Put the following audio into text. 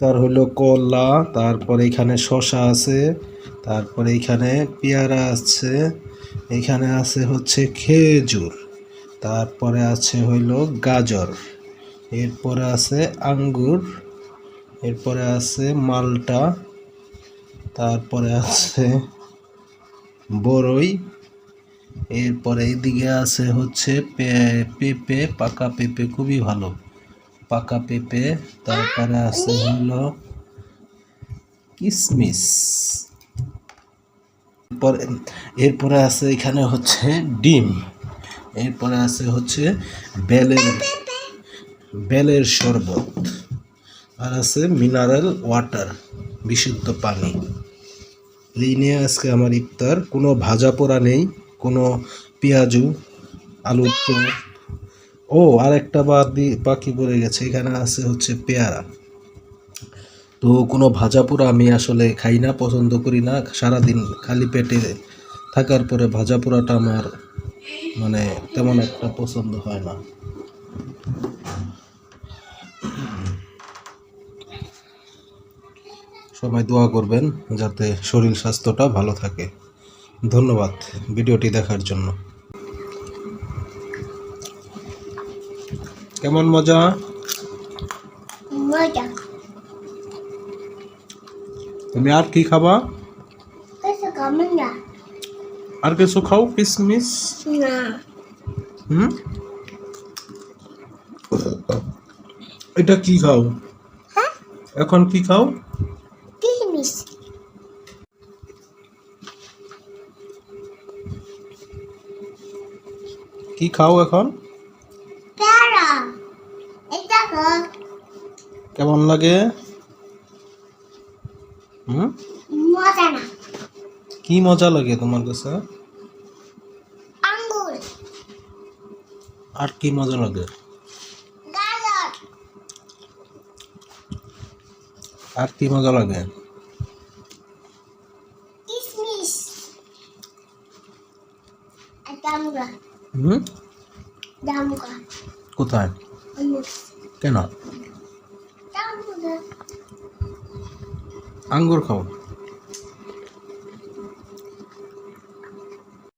তার হলো কলা, তারপরে এখানে শসা আছে, তারপরে এখানে পেয়ারা আছে, এখানে আছে হচ্ছে খেজুর, তারপরে আছে হইল গাজর, এরপরে আছে আঙ্গুর, এরপরে আছে মালটা, তারপরে আছে বড়ই এরপরে এইদিকে আছে হচ্ছে পেঁপে, পাকা পেঁপে, খুবই ভালো। পাকা পেঁপে তারপরে আছে হলো কিসমিস। এরপরে এরপরে আছে এখানে হচ্ছে ডিম। এরপরে আছে হচ্ছে বেলের বেলের শরবত। আর আছে মিনারেল ওয়াটার বিশুদ্ধ পানি। এই নিয়ে আজকে আমার ইফতার। কোনো ভাজা পোড়া নেই কোনো পেঁয়াজু আলুর চপ ও আর একটা বাদ বাকি পড়ে গেছে, এখানে আছে হচ্ছে পেয়ারা। তো কোনো ভাজা পোড়া আমি আসলে খাই না, পছন্দ করি না। সারাদিন খালি পেটে থাকার পরে ভাজা পোড়াটা আমার মানে তেমন একটা পছন্দ হয় না। সবাই দোয়া করবেন যাতে শরীর স্বাস্থ্যটা ভালো থাকে। ধন্যবাদ ভিডিওটি দেখার জন্য। কেমন মজা? মজা। তুমি আর কি খাবা? কিছু খাবেন না। আর কিছু খাও? কিসমিস? না। হুম? এটা কি খাও? হ্যাঁ? এখন কি খাও? কিসমিস। কি খাও এখন? পেয়ারা এটা খা কেমন লাগে? হুম? কি মজা লাগে তোমার কাছে? আর কি মজা লাগে? আর কি মজা লাগে? হুম? কোথায়? কেন? আঙ্গুর খাও